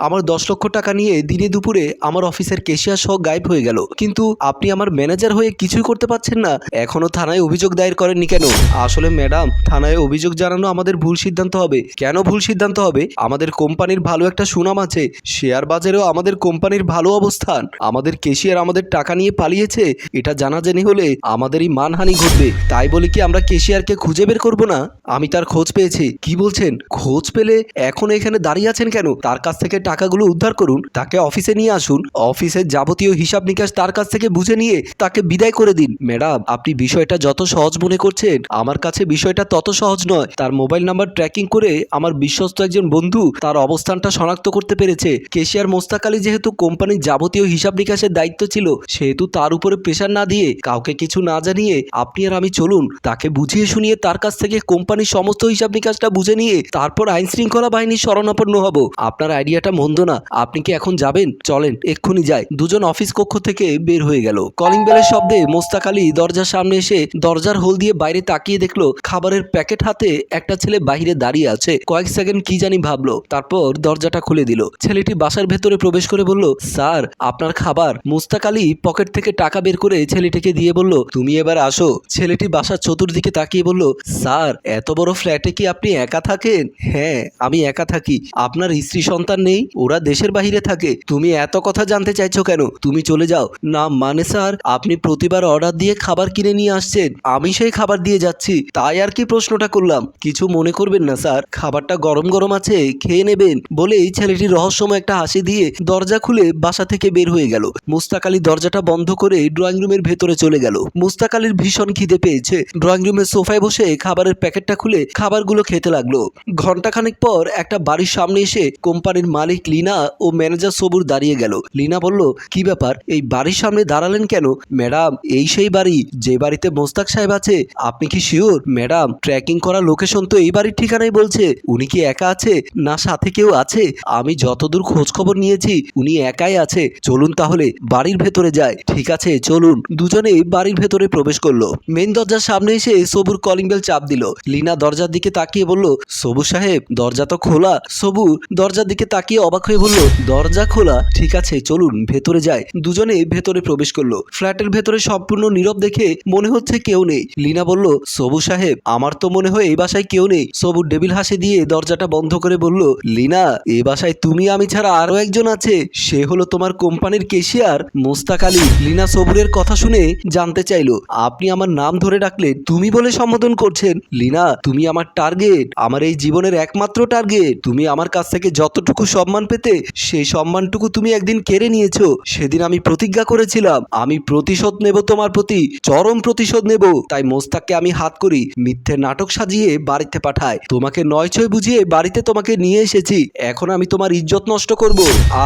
আমার দশ লক্ষ টাকা নিয়ে দিনে দুপুরে আমার অফিসের কেশিয়ার সহ গায়েব হয়ে গেল। কিন্তু আপনি আমার ম্যানেজার হয়ে কিছুই করতে পারছেন না। এখনও থানায় অভিযোগ দায়ের করেননি কেন? আসলে ম্যাডাম, থানায় অভিযোগ জানানো আমাদের ভুল সিদ্ধান্ত হবে। কেন ভুল সিদ্ধান্ত হবে? আমাদের কোম্পানির ভালো একটা সুনাম আছে। শেয়ার বাজারেও আমাদের কোম্পানির ভালো অবস্থান। আমাদের কেশিয়ার আমাদের টাকা নিয়ে পালিয়েছে। এটা জানা জানাজানি হলে আমাদেরই মানহানি ঘটবে। তাই বলে কি আমরা কেশিয়ারকে খুঁজে বের করব না? আমি তার খোঁজ পেয়েছি। কি বলছেন? খোঁজ পেলে এখন এখানে দাঁড়িয়ে আছেন কেন? তার কাছ থেকে টাকাগুলো উদ্ধার করুন, তাকে অফিসে নিয়ে আসুন, অফিসের যাবতীয় হিসাব নিকাশ তার কাছ থেকে বুঝে নিয়ে তাকে বিদায় করে দিন। ম্যাডাম, আপনি বিষয়টা যত সহজ মনে করছেন, আমার কাছে বিষয়টা তত সহজ নয়। তার মোবাইল নাম্বার ট্র্যাকিং করে আমার বিশ্বস্ত একজন বন্ধু তার অবস্থানটা শনাক্ত করতে পেরেছে। কেশিয়ার মোস্তাক আলী যেহেতু কোম্পানির যাবতীয় হিসাব নিকাশের দায়িত্ব ছিল, সেহেতু তার উপরে প্রেশার না দিয়ে কাউকে কিছু না জানিয়ে আপনি আর আমি চলুন, তাকে বুঝিয়ে শুনিয়ে তার কাছ থেকে কোম্পানির সমস্ত হিসাব নিকাশটা বুঝে নিয়ে তারপর আইন শৃঙ্খলা বাহিনীর শরণাপন্ন হব। আপনার আইডিয়াটা মন্দ না। আপনি কি এখন যাবেন? চলেন, এক্ষুনি যাই। দুজন অফিস কক্ষ থেকে বের হয়ে গেল। কলিং বেলের শব্দে মোস্তাক আলী দরজার সামনে এসে দরজার হোল দিয়ে বাইরে তাকিয়ে দেখল, খাবারের প্যাকেট হাতে একটা ছেলে বাইরে দাঁড়িয়ে আছে। কয়েক সেকেন্ড কি জানি ভাবলো, তারপর দরজাটা খুলে দিল। ছেলেটি বাসার ভেতরে প্রবেশ করে বলল, স্যার, আপনার খাবার। মুস্তাক আলী পকেট থেকে টাকা বের করে ছেলেটিকে দিয়ে বলল, তুমি এবার আসো। ছেলেটি বাসার চতুর্দিকে তাকিয়ে বলল, স্যার, এত বড় ফ্ল্যাটে কি আপনি একা থাকেন? হ্যাঁ আমি একা থাকি। আপনার স্ত্রী সন্তান নেই? ওরা দেশের বাইরে থাকে। তুমি এত কথা জানতে চাইছো কেন? তুমি চলে যাও। না মানে স্যার, আপনি প্রতিবার অর্ডার দিয়ে খাবার কিনে নিয়ে আসছেন। আমি সেই খাবার দিয়ে যাচ্ছি। তাই আর কি প্রশ্নটা করলাম? কিছু মনে করবেন না, স্যার। খাবারটা গরম গরম আছে, খেয়ে নেবেন বলেই ছেলেটি রহস্যময় একটা হাসি দিয়ে দরজা খুলে বাসা থেকে বের হয়ে গেল। মুস্তাক আলী দরজাটা বন্ধ করে ড্রয়িং রুমের ভেতরে চলে গেল। মুস্তাক আলীর ভীষণ খিদে পেয়েছে। ড্রয়িং রুমের সোফায় বসে খাবারের প্যাকেটটা খুলে খাবারগুলো খেতে লাগল। ঘন্টাখানেক পর একটা বাড়ির সামনে এসে কোম্পানির মালিক লিনা ও ম্যানেজার সবুর দাঁড়িয়ে গেল। লিনা বলল, কি ব্যাপার? এই বাড়ির সামনে দাঁড়ালেন কেন? ম্যাডাম, এই সেই বাড়ি। যে বাড়িতে মোস্তাক সাহেব আছে, আপনি কি শিওর? ম্যাডাম, ট্র্যাকিং করা লোকেশন তো এই বাড়ির ঠিকানাই বলছে। উনি কি একা আছে? না, সাথে কেউ আছে? আমি যতদূর খোঁজ খবর নিয়েছি, উনি একাই আছে। চলুন তাহলে, বাড়ির ভেতরে যায় ঠিক আছে, চলুন। দুজনেই বাড়ির ভেতরে প্রবেশ করল। মেন দরজার সামনে এসে সবুর কলিং বেল চাপ দিল। লিনা দরজার দিকে তাকিয়ে বলল সবু সাহেব, দরজা তো খোলা। সবু দরজার দিকে তাকিয়ে অবাক হয়ে বলল, দরজা খোলা, ঠিক আছে, চলুন, ভেতরে যায় দুজনে ভেতরে প্রবেশ করল। ফ্ল্যাটের ভেতরে সম্পূর্ণ নীরব দেখে মনে হচ্ছে কেউ নেই। লিনা বলল, সবু সাহেব, আমার তো মনে হয় এই বাসায় কেউ নেই। সবু ডেবিল হাসি দিয়ে দরজাটা বন্ধ করে বলল, লিনা, এ বাসায় তুমি, আমি ছাড়া আরও একজন আছে। সে হলো তোমার কোম্পানির কেশিয়ার, মোস্তাক আলী। লিনা সবুরের কথা শুনে জানতে চাইলো, আপনি আমার নাম ধরে ডাকলেন, তুমি বলে সম্বোধন করছেন? লিনা, তুমি আমার টার্গেট, আমার এই জীবনের একমাত্র টার্গেট, তুমি আমার কাছ থেকে যতটুকু সম্মান পেতে সেই সম্মানটুকু তুমি একদিন কেড়ে নিয়েছো। সেদিন আমি প্রতিজ্ঞা করেছিলাম। আমি প্রতিশোধ নেব তোমার প্রতি, চরম প্রতিশোধ নেব। তাই মোস্তাককে আমি হাত করি, মিথ্যে নাটক সাজিয়ে বাড়িতে পাঠায় তোমাকে নয় ছয় বুঝিয়ে বাড়িতে তোমাকে নিয়ে এসেছি। এখন আমি তোমার ইজ্জত নষ্ট করব।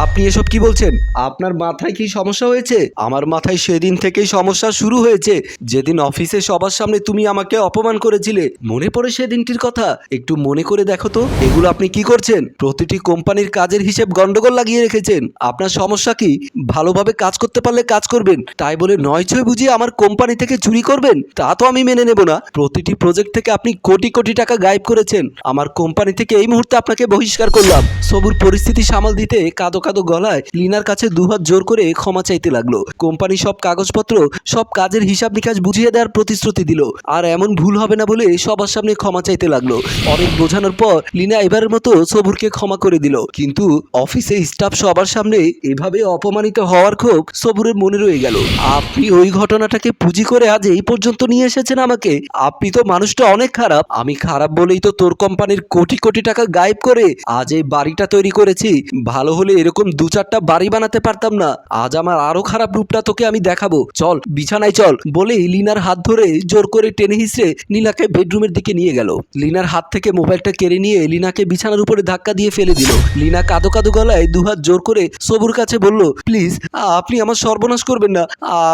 আপনি এসব কি বলছেন? আপনার মাথায় কি সমস্যা হয়েছে? আমার মাথায় সেদিন থেকেই সমস্যা শুরু হয়েছে। যেদিন অফিসে সবার সামনে তুমি আমাকে অপমান করেছিলে, মনে পড়ে সেদিনটির কথা। একটু মনে করে দেখো তো, এগুলো আপনি কি করছেন? প্রতিটি কোম্পানির কাজের হিসেব গন্ডগোল লাগিয়ে রেখেছেন। আপনার সমস্যা কি? ভালোভাবে কাজ করতে পারলে কাজ করবেন। তাই বলে নয় ছয় বুঝিয়ে আমার কোম্পানি থেকে চুরি করবেন? তা তো আমি মেনে নেব না। প্রতিটি প্রজেক্ট থেকে আপনি কোটি কোটি টাকা গায়েব করেছেন। আমার কোম্পানি থেকে এই মুহূর্তে আপনাকে বহিষ্কার করলাম। সবুর পরিস্থিতি সামাল দিতে কাদো কাদো গলায় লিনার কাছে দুহাত জোর করে ক্ষমা চাইতে লাগল। কোম্পানি সব কাগজপত্র, সব কাজের হিসাব নিকাশ বুঝিয়ে দেওয়ার প্রতিশ্রুতি দিল। আর এমন ভুল হবে না বলে সবার সামনে ক্ষমা চাইতে লাগল। অনেক বোঝানোর পর লিনা এবারের মতো সবুরকে ক্ষমা করে দিল। কিন্তু অফিসে স্টাফ সবার সামনে এভাবে অপমানিত হওয়ার ক্ষোভ সবুরের মনে রয়ে গেল। আপনি ওই ঘটনাটাকে পুঁজি করে আজ এই পর্যন্ত নিয়ে এসেছেন আমাকে। আপনি তো মানুষটা অনেক খারাপ। আমি খারাপ বলেই তো তোর কোম্পানির কোটি কোটি টাকা গায়েব করে আজ এই বাড়িটা তৈরি করেছি। ভালো হলে এরকম দু চারটা বাড়ি বানাতে পারতাম না। আজ আমার আরও খারাপ রূপটা তোকে আমি দেখাবো। চল, বিছানায় চল। বলেই লিনার হাত ধরে জোর করে টেনে হিসড়ে নীলাকে বেডরুমের দিকে নিয়ে গেল। লিনার হাত থেকে মোবাইলটা কেড়ে নিয়ে লিনাকে বিছানার উপরে ধাক্কা দিয়ে ফেলে দিল। লিনা কাদো কাদো গলায় দুহাত জোর করে সবুর কাছে বলল, প্লিজ, আপনি আমার সর্বনাশ করবেন না।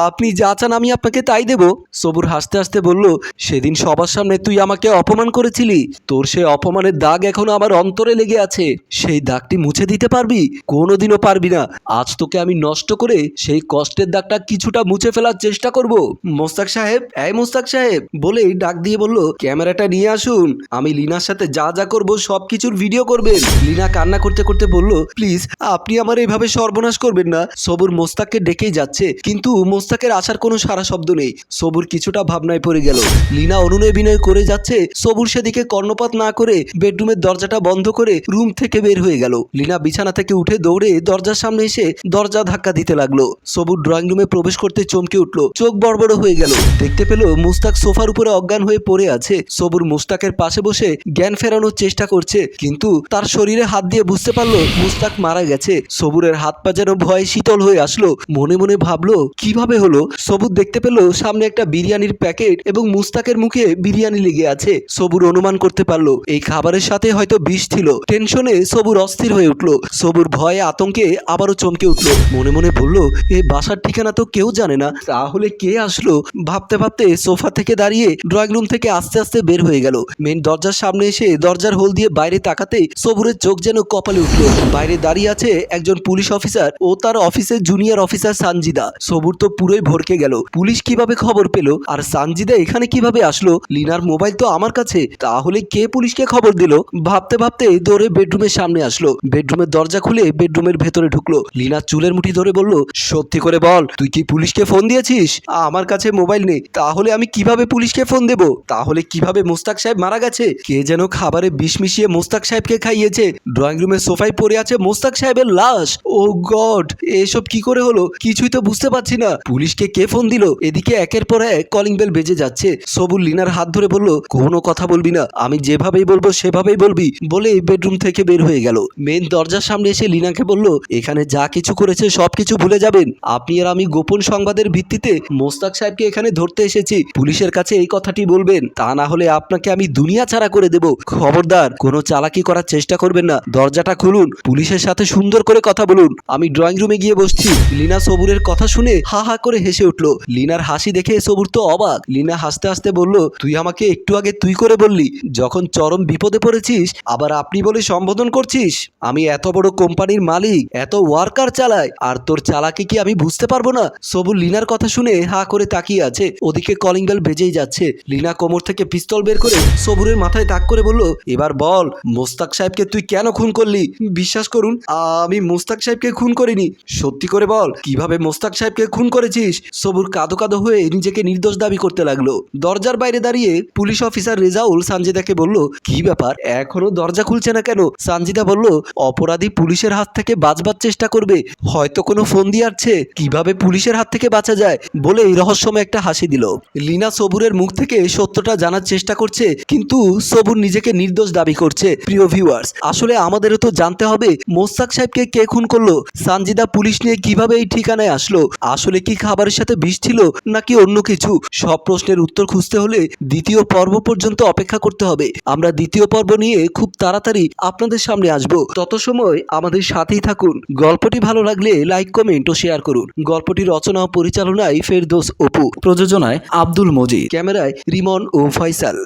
আপনি যা চান আমি আপনাকে তাই দেব। সবুর হাসতে হাসতে বলল, সেদিন সবার সামনে তুই আমাকে অপমান করেছিলি। তোর সে অপমানের দাগ এখনও আমার অন্তরে লেগে আছে। সেই দাগটি মুছে দিতে পারবি? কোনোদিনও পারবি না। আজ তোকে আমি নষ্ট করে সেই কষ্টের দাগটা কিছুটা মুছে ফেলার চেষ্টা করব। মোস্তাক সাহেব, এই মোস্তাক সাহেব, বলেই ডাক দিয়ে বলল, ক্যামেরাটা নিয়ে আসুন। আমি লিনার সাথে যা যা করব সব কিছুর ভিডিও করবেন। লিনা কান্না করতে করতে বলল, প্লিজ, আপনি আমার এইভাবে সর্বনাশ করবেন না। সবুর মোস্তাককে ডেকেই যাচ্ছে, কিন্তু মোস্তাকের আসার কোনো সারা শব্দ নেই। সবুর কিছুটা ভাবনায় পড়ে গেল। লিনা অনুনয় বিনয় করে যাচ্ছে, সবুর সেদিকে কর্ণপাত না করে বেডরুমের দরজাটা বন্ধ করে রুম থেকে বের হয়ে গেল। লিনা বিছানা থেকে উঠে দৌড়ে দরজার সামনে এসে দরজা ধাক্কা দিতে লাগল। সবুর ড্রয়িং রুমে প্রবেশ করতে চমকে উঠল। চোখ বড় হয়ে গেল। দেখতে পেল মুস্তাক সোফার উপরে অজ্ঞান হয়ে পড়ে আছে। সবুর মুস্তাকের পাশে বসে জ্ঞান ফেরানোর চেষ্টা করছে, কিন্তু তার শরীরে হাত দিয়ে বুঝতে পারল মুস্তাক মারা গেছে। সবুরের হাত পা যেন ভয়ে শীতল হয়ে আসলো। মনে মনে ভাবলো, কীভাবে হলো? সবুর দেখতে পেল, সামনে একটা বিরিয়ানির প্যাকেট এবং মুস্তাকের মুখে বিরিয়ানি লেগে আছে। সবুর অনুমান করতে পারল, এই খাবারের সাথে হয়তো বিষ ছিল। টেনশনে সবুর অস্থির হয়ে উঠল। সবুর ভয়ে আতঙ্কে আবারও চমকে উঠল। মনে মনে বলল, এ বাসার ঠিকানা তো কেউ জানে না। তাহলে কে আসলো? ভাবতে ভাবতে সোফা থেকে দাঁড়িয়ে ড্রয়িং রুম থেকে আস্তে আস্তে বের হয়ে গেল। মেন দরজার সামনে এসে দরজার হোল দিয়ে বাইরে তাকাতেই সবুরের চোখ যেন কপালে উঠল। বাইরে দাঁড়িয়ে আছে একজন পুলিশ অফিসার ও তার অফিসের জুনিয়র অফিসার সানজিদা। সবুর তো পুরোই ভরকে গেল। পুলিশ কীভাবে খবর পেল? আর সানজিদা এখানে কীভাবে আসলো? লিনার মোবাইল তো আমার কাছে। তাহলে কে পুলিশকে খবর দিল? ভাবতে ভাবতে দৌড়ে বেডরুমের সামনে আসলো। বেডরুমের দরজা খুলে বেডরুমের ভেতরে ঢুকলো। লিনা চুলের মুঠি ধরে বলল, সত্যি করে বল, তুই কি পুলিশকে ফোন দিয়েছিস? আমার কাছে মোবাইল নেই। তাহলে আমি কীভাবে পুলিশকে ফোন দেব? তাহলে কীভাবে মোস্তাক সাহেব মারা গেছে? কে যেন খাবারে বিষ মিশিয়ে মোস্তাক সাহেবকে খাইয়েছে। ড্রয়িং রুমের সোফায় পড়ে আছে মোস্তাক সাহেবের লাশ। ও গড, এসব কি করে হলো? কিছুই তো বুঝতে পারছি না। পুলিশকে কে ফোন দিল? এদিকে একের পর এক কলিং বেল বেজে যাচ্ছে। সবুল লিনার হাত ধরে বলল, কোনো কথা বলবি না। আমি যেভাবেই বলব, সেভাবেই বলবি। বলে বেডরুম থেকে বের হয়ে গেল। মেন দরজার সামনে এসে লিনাকে বলল, এখানে যা কিছু করেছে, সব কিছু ভুলে যাবেন। আপনি আর আমি গোপন সংবাদের ভিত্তিতে মোস্তাক সাহেবকে এখানে ধরতে এসেছি। পুলিশের কাছে এই কথাটি বলবেন। তা না হলে আপনাকে আমি দুনিয়া ছাড়া করে দেব। খবরদার, কোনো চালাকি করার চেষ্টা করবেন না। দরজাটা খুলুন। পুলিশের সাথে সুন্দর করে কথা বলুন। আমি ড্রয়িং রুমে গিয়ে বসছি। লিনা সবুরের কথা শুনে হা হা করে হেসে উঠল। লিনার হাসি দেখে সবুর তো অবাক। লিনা হাসতে হাসতে বলল, তুই আমাকে একটু আগে তুই করে বললি, যখন চরম বিপদে পড়েছিস, আবার আপনি বলে সম্বোধন করছিস? আমি এত বড় কোম্পানির মালিক, এত ওয়ার্কার চালাই আর তোর চালাকি কি আমি বুঝতে পারব না? সবুর লিনার কথা শুনে হা করে তাকিয়ে আছে। ওদিকে কলিং বেল বেজেই যাচ্ছে। লিনা কোমর থেকে পিস্তল বের করে সবুরের মাথায় তাক করে বলল, এবার বল, মোস্তাক সাহেবকে তুই কেন খুন করলি? বিশ্বাস করুন, আমি মোস্তাক সাহেবকে খুন করিনি। সত্যি করে বল, কীভাবে মোস্তাক সাহেবকে খুন করেছিস? সবুর কাদো কাদো হয়ে নিজেকে নির্দোষ দাবি করতে লাগল। দরজার বাইরে দাঁড়িয়ে পুলিশ অফিসার রেজাউল সানজিদাকে বলল, কি ব্যাপার, এখনও দরজা খুলছে না কেন? সানজিদা বলল, অপরাধী পুলিশের হাত থেকে বাঁচবার চেষ্টা করবে। হয়তো কোনো ফোন দিয়ে আসছে, কীভাবে পুলিশের হাত থেকে বাঁচা যায়? বলে রহস্যময় একটা হাসি দিল। লিনা সবুরের মুখ থেকে সত্যটা জানার চেষ্টা করছে, কিন্তু সবুর নিজেকে নির্দোষ দাবি করছে। প্রিয় ভিউয়ার্স আসলে আমাদেরও তো জানতে হবে, মোস্তাক সাহেবকে কে খুন করল, সানজিদা পুলিশ নিয়ে কীভাবে এই ঠিকানায় আসলো, আসলে কি খাবারের সাথে বিষ ছিল, নাকি অন্য কিছু? সব প্রশ্নের উত্তর খুঁজতে হলে দ্বিতীয় পর্ব পর্যন্ত অপেক্ষা করতে হবে। আমরা দ্বিতীয় পর্ব নিয়ে খুব তাড়াতাড়ি আপনাদের সামনে আসব। তত সময় আমাদের সাথেই থাকুন। গল্পটি ভালো লাগলে লাইক, কমেন্ট ও শেয়ার করুন। গল্পটি রচনা ও পরিচালনায় ফেরদোস অপু। প্রযোজনায় আব্দুল মজিদ। ক্যামেরায় রিমন ও ফয়সাল।